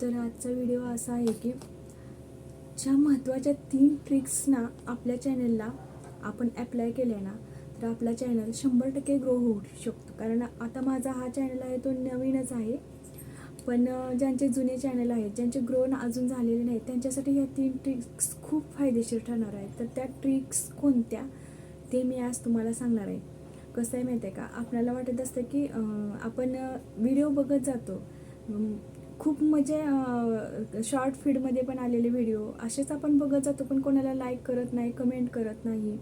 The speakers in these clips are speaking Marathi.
तर आजचा व्हिडिओ असा आहे की ज्या महत्त्वाच्या तीन ट्रिक्सना आपल्या चॅनलला आपण ॲप्लाय केल्या ना तर आपला चॅनल शंभर टक्के ग्रो होऊ शकतो. कारण आता माझा हा चॅनल आहे तो नवीनच आहे. पण ज्यांचे जुने चॅनल आहेत ज्यांचे ग्रो अजून झालेले नाहीत त्यांच्यासाठी ह्या तीन ट्रिक्स खूप फायदेशीर ठरणार आहेत. तर त्या ट्रिक्स कोणत्या ते मी आज तुम्हाला सांगणार आहे. कसं आहे माहिती आहे का? आपल्याला वाटत असतं की आपण व्हिडिओ बघत जातो. खूप म्हणजे शॉर्ट फीडमध्ये पण आलेले व्हिडिओ असेच आपण बघत जातो पण कोणाला लाईक करत नाही कमेंट करत नाही.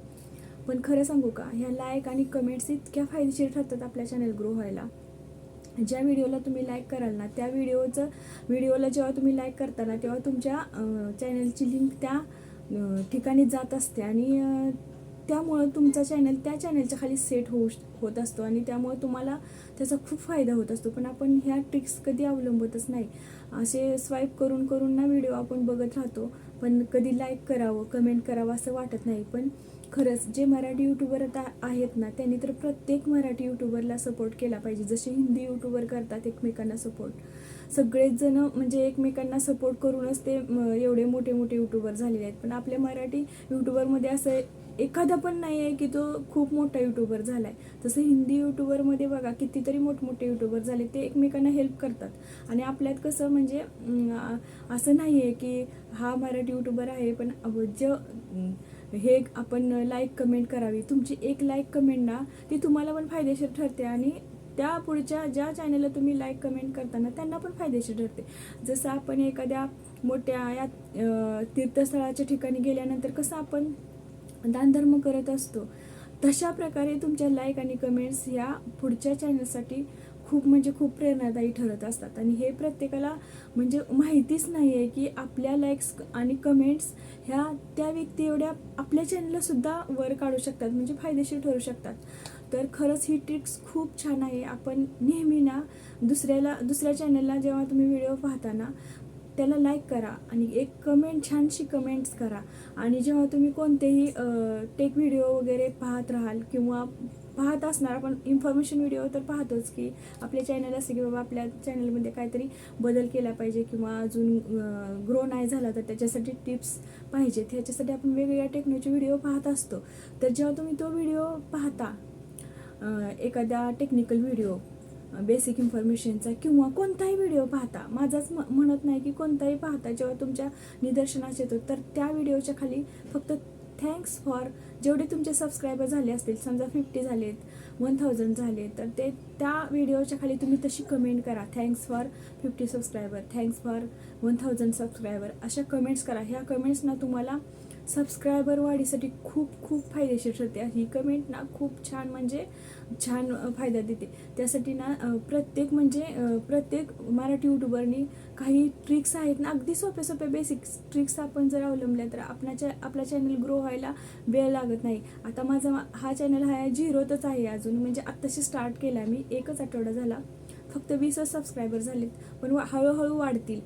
पण खरं सांगू का ह्या लाईक आणि कमेंट्स इतक्या फायदेशीर ठरतात आपल्या चॅनल ग्रो व्हायला. ज्या व्हिडिओला तुम्ही लाईक कराल ना त्या व्हिडिओचं व्हिडिओला जेव्हा तुम्ही लाईक करता ना तेव्हा तुमच्या चॅनलची लिंक त्या ठिकाणी जात असते. आणि त्यामुळं तुमचा चॅनल त्या चॅनलच्या खाली सेट होऊ होत असतो आणि त्यामुळं तुम्हाला त्याचा खूप फायदा होत असतो. पण आपण ह्या ट्रिक्स कधी अवलंबतच नाही. असे स्वाईप करून करून ना व्हिडिओ आपण बघत राहतो. पण कधी लाईक करावं कमेंट करावं असं वाटत नाही. पण खरंच जे मराठी यूट्यूबर आता आहेत ना त्यांनी तर प्रत्येक मराठी यूट्यूबरला सपोर्ट केला पाहिजे. जसे हिंदी यूट्यूबर करतात एकमेकांना सपोर्ट सगळेच जण म्हणजे एकमेकांना सपोर्ट करूनच ते एवढे मोठे मोठे यूट्यूबर झालेले आहेत. पण आपल्या मराठी यूट्यूबरमध्ये असं एखादा पण नाही आहे की तो खूप मोठा यूट्यूबर झाला आहे तसं हिंदी यूट्यूबरमध्ये बघा कितीतरी मोठमोठे यूट्यूबर झाले ते एकमेकांना हेल्प करतात. आणि आपल्यात कसं म्हणजे असं नाही आहे की हा मराठी यूट्यूबर आहे पण ज हे आपण लाईक कमेंट करावी. तुमची एक लाईक कमेंट ना ती तुम्हाला पण फायदेशीर ठरते आणि त्या पुढच्या ज्या चॅनलला तुम्ही लाईक कमेंट करताना त्यांना पण फायदेशीर ठरते. जसं आपण एखाद्या मोठ्या या तीर्थस्थळाच्या ठिकाणी गेल्यानंतर कसं आपण दानधर्म करत असतो. तशा प्रकारे तुमच्या लाईक आणि कमेंट्स ह्या पुढच्या चॅनलसाठी खूप म्हणजे खूप प्रेरणादायी ठरत असतात. आणि हे प्रत्येकाला म्हणजे माहितीच नाही आहे की आपल्या लाईक्स आणि कमेंट्स ह्या त्या व्यक्ती एवढ्या आपल्या चॅनललासुद्धा वर काढू शकतात म्हणजे फायदेशीर ठरू शकतात. तर खरंच ही ट्रिक्स खूप छान आहे. आपण नेहमी ना दुसऱ्याला दुसऱ्या चॅनलला जेव्हा तुम्ही व्हिडिओ पाहताना त्याला लाईक करा आणि एक कमेंट छानशी कमेंट्स करा. आणि जेव्हा तुम्ही कोणतेही टेक व्हिडिओ वगैरे पाहत राहाल किंवा पाहत असणार आपण इन्फॉर्मेशन व्हिडिओ तर पाहतोच की आपले चॅनल असते की बाबा आपल्या चॅनलमध्ये काहीतरी बदल केला पाहिजे किंवा अजून ग्रो नाही झाला तर त्याच्यासाठी टिप्स पाहिजेत. ह्याच्यासाठी आपण वेगवेगळ्या टेक्नॉलॉजी व्हिडिओ पाहत असतो. तर जेव्हा तुम्ही तो व्हिडिओ पाहता एखादा टेक्निकल व्हिडिओ बेसिक इन्फॉर्मेशनचा किंवा कोणताही व्हिडिओ पाहता. माझाच म- म्हणत नाही की कोणताही पाहता. जेव्हा तुमच्या निदर्शनास येतो तर त्या व्हिडिओच्या खाली फक्त थँक्स फॉर जेवढे तुमचे सबस्क्रायबर झाले असतील समजा फिफ्टी झालेत वन थाउजंड झाले तर ते त्या व्हिडिओच्या खाली तुम्ही तशी कमेंट करा. Thanks for fifty subscriber thanks for one thousand subscriber अशा कमेंट्स करा. ह्या कमेंट्सना तुम्हाला सबस्क्रायबर वाढीसाठी खूप खूप फायदेशीर ठरते. ही कमेंट ना खूप छान म्हणजे छान फायदा देते. त्यासाठी ना प्रत्येक म्हणजे प्रत्येक मराठी यूट्यूबरनी काही ट्रिक्स आहेत ना अगदी सोप्या सोप्या बेसिक ट्रिक्स आपण जर अवलंबल्या तर आपणाच्या आपला चॅनल ग्रो व्हायला वेळ लागत नाही. आता माझा मा- हा चॅनल हा झिरोतच आहे अजून. म्हणजे आत्ताशी स्टार्ट केला मी एकच आठवडा झाला. फक्त वीसच सबस्क्रायबर झालेत. पण हळूहळू वाढतील.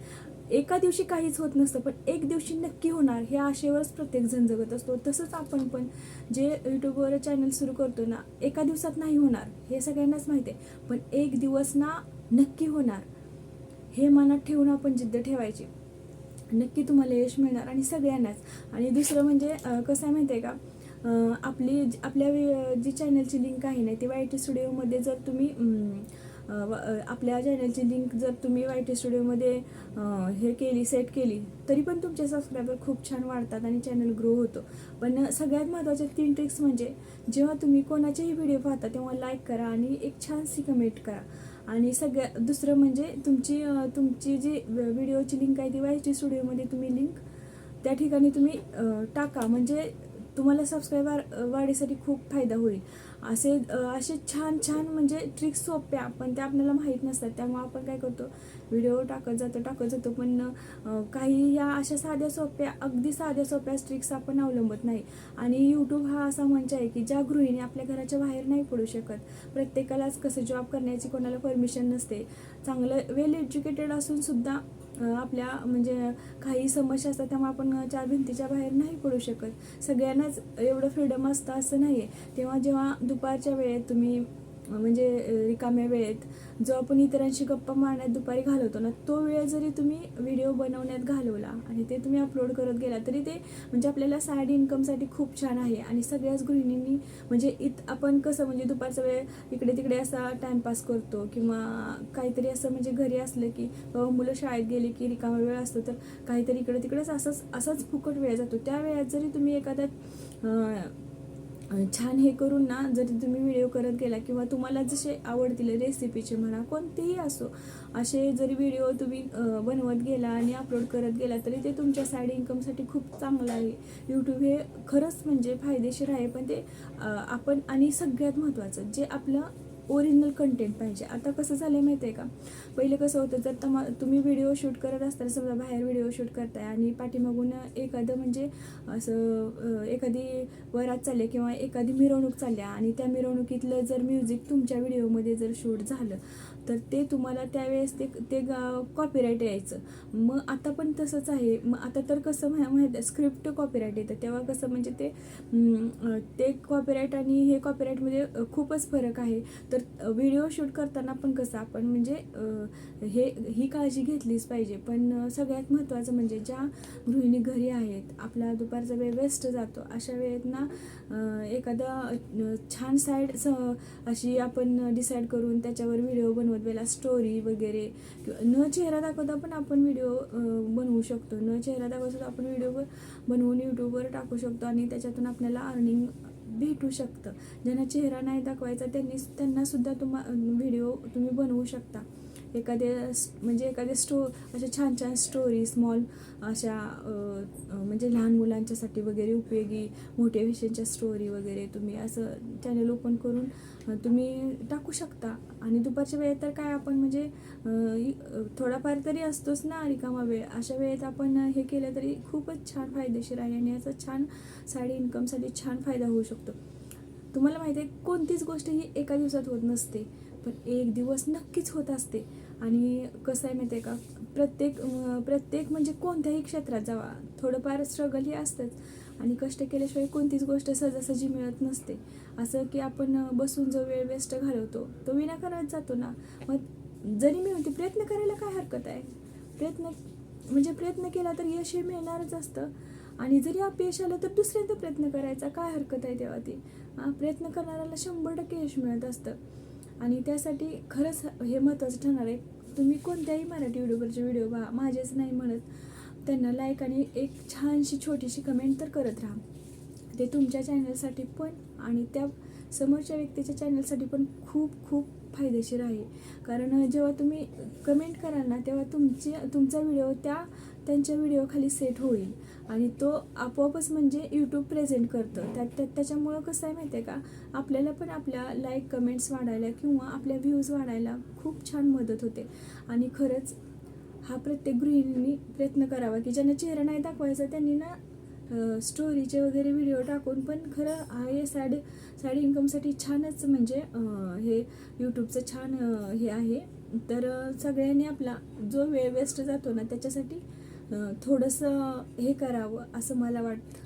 एका दिवशी काहीच होत नसतं पण एक दिवशी नक्की होणार हे आशेवरच प्रत्येकजण जगत असतो. तसंच आपण पण जे यूट्यूबवर चॅनल सुरू करतो ना एका दिवसात नाही होणार हे सगळ्यांनाच माहिती आहे. पण एक दिवस ना नक्की होणार हे मनात ठेवून आपण जिद्द ठेवायची. नक्की तुम्हाला यश मिळणार आणि सगळ्यांनाच. आणि दुसरं म्हणजे कसं आहे माहिती आहे का? आपली आपल्या जी चॅनलची लिंक आहे ना ती वाय टी स्टुडिओमध्ये जर तुम्ही आपल्या चॅनलची लिंक जर तुम्ही वाय टी स्टुडिओमध्ये हे केली सेट केली तरी पण तुमचे सबस्क्रायबर खूप छान वाढतात आणि चॅनल ग्रो होतो. पण सगळ्यात महत्त्वाचे तीन ट्रिक्स म्हणजे जेव्हा तुम्ही कोणाचेही व्हिडिओ पाहता तेव्हा लाईक करा आणि एक छानशी कमेंट करा. आणि सगळ्या दुसरं म्हणजे तुमची तुमची जी व्हिडिओची लिंक आहे ती वाय टी स्टुडिओमध्ये तुम्ही लिंक त्या ठिकाणी तुम्ही टाका. म्हणजे तुम्हाला सबस्क्रायबर वाढीसाठी खूप फायदा होईल. असे असे छान छान म्हणजे ट्रिक्स सोप्या पण त्या आपल्याला माहीत नसतात. त्यामुळे आपण काय करतो व्हिडिओ टाकत जातो टाकत जातो. पण काही या अशा साध्या सोप्या अगदी साध्या सोप्या ट्रिक्स आपण अवलंबत नाही. आणि यूट्यूब हा असा मंच आहे की ज्या गृहिणी आपल्या घराच्या बाहेर नाही पडू शकत. प्रत्येकालाच कसं जॉब करण्याची कोणाला परमिशन नसते. चांगलं वेल एज्युकेटेड असूनसुद्धा आपल्या म्हणजे काही समस्या असतात त्यामुळे आपण चार भिंतीच्या बाहेर नाही पडू शकत. सगळ्यांनाच एवढं फ्रीडम असतं असं नाही आहे तेव्हा जेव्हा दुपारच्या वेळेत तुम्ही म्हणजे रिकाम्या वेळेत जो आपण इतरांशी गप्पा मारण्यात दुपारी घालवतो ना तो वेळ जरी तुम्ही व्हिडिओ बनवण्यात घालवला आणि ते तुम्ही अपलोड करत गेला तरी ते म्हणजे आपल्याला साईड इन्कमसाठी खूप छान आहे. आणि सगळ्याच गृहिणींनी म्हणजे इत आपण कसं म्हणजे दुपारचा वेळ इकडे तिकडे असा टाइमपास करतो किंवा काहीतरी असं म्हणजे घरी असलं की बाबा मुलं शाळेत गेली की रिकामा वेळ असतो तर काहीतरी इकडे तिकडेच असंच असाच फुकट वेळ जातो. त्या वेळात जरी तुम्ही एखाद्या छान हे करून ना जरी तुम्ही व्हिडिओ करत गेला किंवा तुम्हाला जसे आवडतील रेसिपीचे म्हणा कोणतेही असो असे जरी व्हिडिओ तुम्ही बनवत गेला आणि अपलोड करत गेला तरी ते तुमच्या साईड इन्कमसाठी खूप चांगलं आहे. यूट्यूब हे खरंच म्हणजे फायदेशीर आहे पण ते आपण आणि सगळ्यात महत्त्वाचं जे आपलं ओरिजिनल कंटेंट पाहिजे. आता कसं झालं आहे माहिती आहे का? पहिले कसं होतं जर तमा तुम्ही व्हिडिओ शूट करत असताना समजा बाहेर व्हिडिओ शूट करताय आणि पाठीमागून एखादं म्हणजे असं एखादी वरात चालली किंवा एखादी मिरवणूक चालल्या आणि त्या मिरवणुकीतलं जर म्युझिक तुमच्या व्हिडिओमध्ये जर शूट झालं तर ते तुम्हाला त्यावेळेस ते ते कॉपीराईट यायचं. मग आता पण तसंच आहे. मग आता तर कसं मा- आहे स्क्रिप्ट कॉपीराईट येतं. तेव्हा कसं म्हणजे ते ते कॉपीराईट आणि हे कॉपीराईटमध्ये खूपच फरक आहे. तर व्हिडिओ शूट करताना पण कसं आपण म्हणजे हे ही काळजी घेतलीच पाहिजे. पण सगळ्यात महत्त्वाचं म्हणजे ज्या गृहिणी घरी आहेत आपला दुपारचा वेळ वेस्ट जातो अशा वेळेत ना एखादा छान साईड स अशी आपण डिसाईड करून त्याच्यावर व्हिडिओ बनवत गेला स्टोरी वगैरे किंवा न चेहरा दाखवता पण आपण व्हिडिओ बनवू शकतो. न चेहरा दाखवता आपण व्हिडिओ बनवून यूट्यूबवर टाकू शकतो आणि त्याच्यातून आपल्याला अर्निंग भेटू शकतं. ज्यांना चेहरा नाही दाखवायचा त्यांनी त्यांना सुद्धा तुम्हा व्हिडिओ तुम्ही बनवू शकता. एखाद्या म्हणजे एखाद्या स्टो अशा छान छान स्टोरी स्मॉल अशा म्हणजे लहान मुलांच्यासाठी वगैरे उपयोगी मोटिवेशनच्या स्टोरी वगैरे तुम्ही असं चॅनल ओपन करून तुम्ही टाकू शकता. आणि दुपारच्या वेळेत तर काय आपण म्हणजे थोडाफार तरी असतोच ना रिकामा वेळ. अशा वेळेत आपण हे केलं तरी खूपच छान फायदेशीर आहे आणि याचा छान साईड इन्कमसाठी छान फायदा होऊ शकतो. तुम्हाला माहिती आहे कोणतीच गोष्ट ही एका दिवसात होत नसते पण एक दिवस नक्कीच होत असते. आणि कसं आहे माहिती आहे का प्रत्येक प्रत्येक म्हणजे कोणत्याही क्षेत्रात जावा. थोडंफार स्ट्रगल हे असतंच. आणि कष्ट केल्याशिवाय कोणतीच गोष्ट सहजासहजी मिळत नसते. असं की आपण बसून जो वेळ वेस्ट घालवतो तो विनाकारण जातो ना. मग जरी मी म्हणते प्रयत्न करायला काय हरकत आहे? प्रयत्न म्हणजे प्रयत्न केला तर यश हे मिळणारच असतं. आणि जरी अपयश आलं तर दुसऱ्यांदा प्रयत्न करायचा काय हरकत आहे तेव्हा ती? प्रयत्न करणाऱ्याला शंभर टक्के यश मिळत असतं. आणि त्यासाठी खरंच हे महत्त्वाचं ठरणार आहे. तुम्ही कोणत्याही मराठी यूट्यूबरचे व्हिडिओ पहा माझेच नाही म्हणत. त्यांना लाईक आणि एक छानशी छोटीशी कमेंट तर करत राहा. ते तुमच्या चॅनलसाठी पण आणि त्या समोरच्या व्यक्तीच्या चॅनलसाठी पण खूप खूप फायदेशीर आहे. कारण जेव्हा तुम्ही कमेंट कराल ना तेव्हा तुमची तुमचा व्हिडिओ त्या त्यांच्या व्हिडिओखाली सेट होईल. आणि तो आपोआपच म्हणजे यूट्यूब प्रेझेंट करतं. त्या त्या त्याच्यामुळं कसं आहे माहिती आहे का? आपल्याला पण आपल्या लाईक कमेंट्स वाढायला किंवा आपल्या व्ह्यूज वाढायला खूप छान मदत होते. आणि खरंच हा प्रत्येक गृहिणींनी प्रयत्न करावा की ज्यांना चेहरा नाही दाखवायचा त्यांनी ना स्टोरीचे वगैरे व्हिडिओ टाकून पण खरं हा हे साडी साडी इन्कमसाठी छानच म्हणजे हे यूट्यूबचं छान हे आहे. तर सगळ्यांनी आपला जो वेळ वेस्ट जातो ना त्याच्यासाठी थोडंसं हे करावं असं मला वाटतं.